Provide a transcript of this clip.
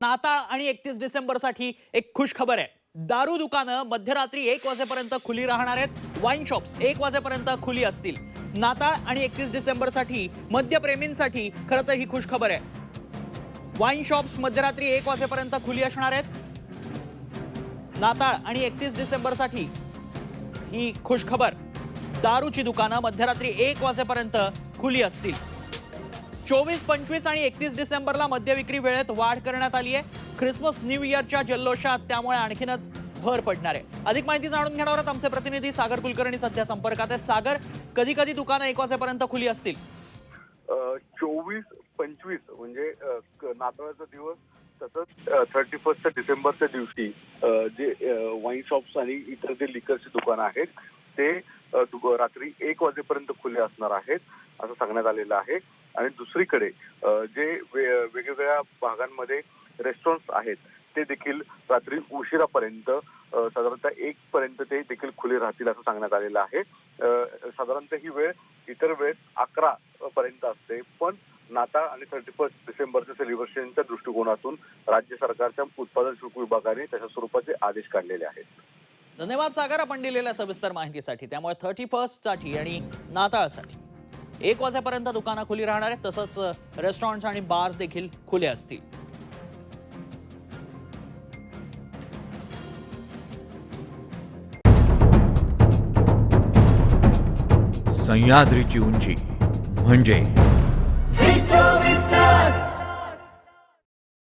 नाताळ आणि एकतीस डिसेंबरसाठी एक खुश खबर आहे. दारू दुकानं मध्यरात्री एक वाजेपर्यंत खुली राहणार आहेत. वाईन शॉप्स एक वाजेपर्यंत खुली असतील. नाताळ आणि एकतीस डिसेंबरसाठी मद्यप्रेमींसाठी खरं तर ही खुश खबर आहे. वाईन शॉप्स मध्यरात्री एक वाजेपर्यंत खुली असणार आहेत. नाताळ आणि एकतीस डिसेंबरसाठी ही खुश खबर. दारूची दुकानं मध्यरात्री एक वाजेपर्यंत खुली असतील. चोवीस पंचवीस आणि एकतीस डिसेंबरला मद्यविक्री वेळेत वाढ करण्यात आली आहे. ख्रिसमस न्यू इयरच्या जल्लोषात त्यामुळे आणखीनच भर पडणार आहे. अधिक माहिती जाणून घेणार आहोत आमचे प्रतिनिधी सागर कुलकर्णी सध्या संपर्कात आहेत. सागर कधी कधी दुकानं एक वाजेपर्यंत खुली असतील? चोवीस पंचवीस म्हणजे नाताळाचा दिवस तसंच थर्टी फर्स्ट डिसेंबरच्या दिवशी जे वाईन शॉप्स आणि इतर जे लिकरची दुकानं आहेत ते रात्री एक वाजेपर्यंत खुले असणार आहेत असं सांगण्यात आलेलं आहे. आणि दुसरीकडे जे वे- वेगवेगळ्या भागांमध्ये रेस्टॉरंट्स आहेत ते देखील रात्री उशिरापर्यंत साधारणतः एक पर्यंत ते देखील खुले राहतील असं सांगण्यात आलेलं आहे. साधारणतः ही वेळ इतर वेळेस अकरा पर्यंत असते पण नाताळ आणि थर्टी फर्स्ट डिसेंबरच्या सेलिब्रेशनच्या दृष्टिकोनातून राज्य सरकारच्या उत्पादन शुल्क विभागाने तशा स्वरूपाचे आदेश काढलेले आहेत. धन्यवाद सागर आपण दिलेल्या सविस्तर माहितीसाठी. त्यामुळे थर्टी फर्स्टसाठी आणि नाताळसाठी. एक वाजेपर्यंत दुकानं खुली राहणार आहेत तसंच रेस्टॉरंट्स आणि बार देखील खुले असतील. सह्याद्रीची उंची म्हणजे